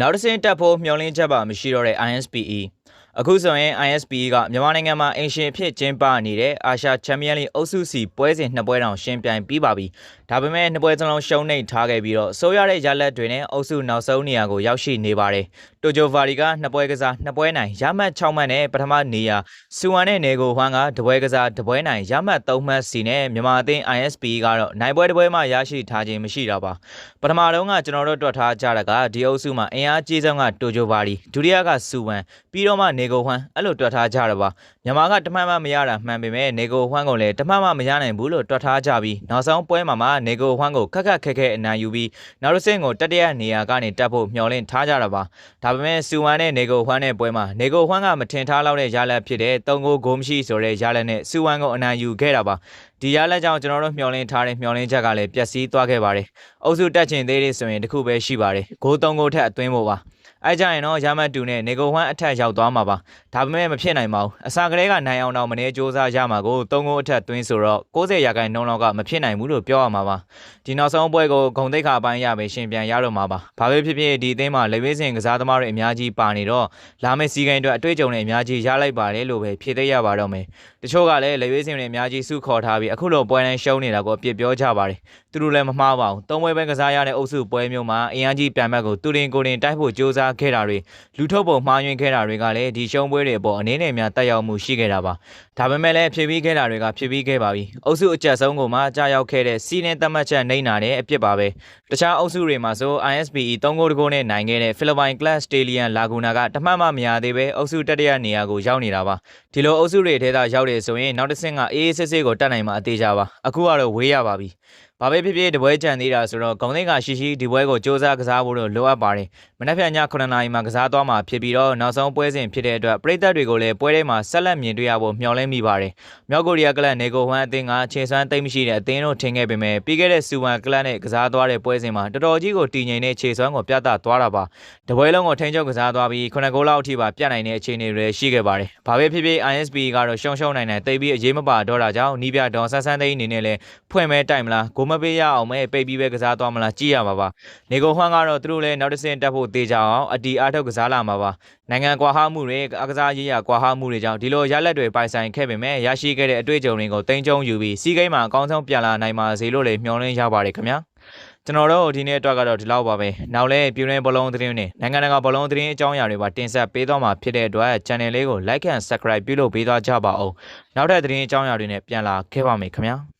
နောက်တစ်ဆင့်တက်ဖို့မျှော်လင့်ချက်ပါမရှိတော့တဲ့ ISPE အခုဆိုရင် ISPE ကမြန်မာနိုင်ငံမှာအင်ရှင်အဖြစ်ကျင်းပနေတဲ့အာရှချန်ပီယံလိအုပ်စုစီပွဲစဉ်နှစ်ပွဲတောင်ရှင်ပြိုင်ပြီးပါပြီ။ဒါပေမဲ့နှစ်ပွဲစလုံးရှုံးနိမ့်ထားခဲ့ပြီးတော့ဆိုးရတဲ့ရလဒ်တွေနဲ့အုပ်စုနောက်ဆုံးနေရာကိုရောက်ရှိနေပါတယ်။တိုဂျိုဗာရီကနှစ်ပွဲကစားနှစ်ပွဲနိုင်ရမှတ်6မှတ်နဲ့ပထမနေရာစူဝမ်နဲ့နေကိုဟွမ်ကတပွဲကစားတပွဲနိုင်ရမှတ်3မှတ်စီနဲ့မြန်မာအသင်း ISPE ကတော့နိုင်ပွဲတစ်ပွဲမှရရှိထားခြင်းမရှိတာပါ။ပထမတော့ကကျွန်တော်တို့တွက်ထားကြတာကဒီအုပ်စုမှာအင်အားကြီးဆုံးကတိုဂျိုဗာရီဒုတိယကစူဝမ်ပြီးတော့မှနေကိုဟွမ်အဲ့လိုတွက်ထားကြတာပါမြန်မာကတမန်မှမရတာမှန်ပေမဲ့နေကိုဟွမ်ကိုလည်းတမန်မှမရနိုင်ဘူးလို့တွက်ထားကြပြီးနောက်ဆုံးပွဲမှာမှနေကိုဟွမ်ကိုခက်ခက်ခဲခဲအနိုင်ယူပြီးနောက်တစ်ဆင့်ကိုတတိယနေရာကနေတက်ဖို့မျှော်လင့်ထားကြတာပါဒါပေမဲ့စူဝမ်နဲ့နေကိုဟွမ်နဲ့ပွဲမှာနေကိုဟွမ်ကမထင်ထားလောက်တဲ့ရလဒ်ဖြစ်တဲ့၃ဂိုးဂိုးမရှိဆိုတဲ့ရလဒ်နဲ့စူဝမ်ကိုအနိုင်ယူခဲ့တာပါဒီရလက်ကြောင့်ကျွန်တော်တို့မျှော်လင့်ထားတဲ့မျှော်လင့်ချက်ကလည်းပျက်စီးသွားခဲ့ပါတယ်။အုပ်စုတက်ချင်သေးတယ်ဆိုရင်တခုပဲရှိပါတယ်။ဂိုး၃ဂိုးထက်အသွင်းဖို့ပါ။ အဲကြရင်တော့ရမတ်တူနဲ့နေကိုဟွမ်အထက်ရောက်သွားမှာပါဒါပေမဲ့မဖြစ်နိုင်ပါဘူးအစာကလေးကနိုင်အောင်တော့မနေစ조사ရမှာကို၃ဂိုးအထက်သွင်းဆိုတော့60ရာခိုင်နှုန်းလောက်ကမဖြစ်နိုင်ဘူးလို့ပြောရမှာပါဒီနောက်ဆုံးပွဲကိုဂုံတိတ်ခါပိုင်းရပဲရှင်ပြန်ရတော့မှာပါဘာပဲဖြစ်ဖြစ်ဒီအသင်းမှာလေဝေးစင်ကစားသမားတွေအများကြီးပါနေတော့လာမယ့်စီးကိန်းအတွက်အတွေ့အကြုံတွေအများကြီးရလိုက်ပါတယ်လို့ပဲဖြည့်သိရပါတော့မယ်တချို့ကလည်းလေဝေးစင်တွေအများကြီးစုခေါ်ထားပြီးအခုလိုပွဲတိုင်းရှုံးနေတာကိုအပြစ်ပြောကြပါတယ်သူတို့လည်းမမှားပါဘူးသုံးပွဲပဲကစားရတဲ့အုပ်စုပွဲမျိုးမှာအင်အားကြီးပြန်ဘက်ကိုတူရင်ကိုရင်တိုက်ဖို့စ조사 ခဲ့တာတွေလူထုတ်ပုံမှားယွင်းခဲ့တာတွေကလည်းဒီရှုံးပွဲတွေအပေါ်အနေနဲ့များတက်ရောက်မှုရှိခဲ့တာပါဒါပေမဲ့လည်းဖြစ်ပြီးခဲ့တာတွေကဖြစ်ပြီးခဲ့ပါပြီအုပ်စုအကြက်ဆုံးကိုမှကြားရောက်ခဲ့တဲ့စီးနဲ့တတ်မှတ်ချက်နှိမ့်နာတဲ့အဖြစ်ပါပဲတခြားအုပ်စုတွေမှာဆို ISPE 3ဂိုးတကိုးနဲ့နိုင်ခဲ့တဲ့ဖိလစ်ပိုင် Class Stallion Laguna ကတမှတ်မှမရသေးပဲအုပ်စုတတိယနေရာကိုရောက်နေတာပါဒီလိုအုပ်စုတွေထဲသာရောက်တယ်ဆိုရင်နောက်တစ်ဆင့်ကအေးအေးဆေးဆေးကိုတက်နိုင်မှာအသေးချပါအခုကတော့ဝေးရပါပြီ ဘာပဲဖြစ်ဖြစ်တပွဲကြံသေးတာဆိုတော့ဂုံသိန်းကရှိရှိဒီပွဲကိုစ조사ကစားဖို့လို့လိုအပ်ပါတယ်မနက်ဖြန်ည9နာရီမှာကစားသွားမှာဖြစ်ပြီးတော့နောက်ဆုံးပွဲစဉ်ဖြစ်တဲ့အတွက်ပရိသတ်တွေကိုလည်းပွဲထဲမှာဆက်လက်မြင်တွေ့ရဖို့မျှော်လင့်မိပါတယ်မြောက်ကိုရီးယားကလပ်နေကိုဟွမ်အသင်းကခြေစွမ်းသိမ့်မရှိတဲ့အသင်းတို့ထင်ခဲ့ပေမဲ့ပြီးခဲ့တဲ့စူဝမ်ကလပ်နဲ့ကစားသွားတဲ့ပွဲစဉ်မှာတော်တော်ကြီးကိုတည်ငြိမ်တဲ့ခြေစွမ်းကိုပြသသွားတာပါတပွဲလုံးကိုထိန်းချုပ်ကစားသွားပြီး9ဂိုးလောက်အထိပါပြတ်နိုင်တဲ့အခြေအနေတွေရှိခဲ့ပါတယ်ဘာပဲဖြစ်ဖြစ် ISB ကတော့ရှုံရှုံနိုင်နိုင်တိတ်ပြီးအရေးမပါတော့တာကြောင့်နီးပြဒေါ်ဆန်းဆန်းသိန်းအနေနဲ့လည်းဖွင့်မဲတိုက်မလားဂိုးမပေးရအောင်မဲပိတ်ပြီးပဲကစားသွားမလားကြည့်ရမှာပါနေကိုဟွမ်ကတော့သူတို့လည်းနောက်တစ်ဆင့်တက်ဖို့တေးကြအောင်အတီအားထုတ်ကစားလာမှာပါနိုင်ငံကွာဟမှုတွေအကစားရေးရာကွာဟမှုတွေကြောင့်ဒီလိုရလက်တွေပိုင်ဆိုင်ခဲ့ပေမဲ့ရရှိခဲ့တဲ့အတွေ့အကြုံတွေကိုတင်ကြုံယူပြီးစီးကိန်းမှာအကောင်းဆုံးပြန်လာနိုင်ပါစေလို့လည်းမျှော်လင့်ရပါတယ်ခင်ဗျာကျွန်တော်တို့ဒီနေ့အတွက်ကတော့ဒီလောက်ပါပဲနောက်လဲပြည်တွင်းဘလုံးသတင်းနဲ့နိုင်ငံတကာဘလုံးသတင်းအကြောင်းအရာတွေပါတင်ဆက်ပေးသွားမှာဖြစ်တဲ့အတွက် channel လေးကို like and subscribe ပြုလုပ်ပေးသွားကြပါဦးနောက်ထပ်သတင်းအကြောင်းအရာတွေနဲ့ပြန်လာခဲ့ပါမယ်ခင်ဗျာ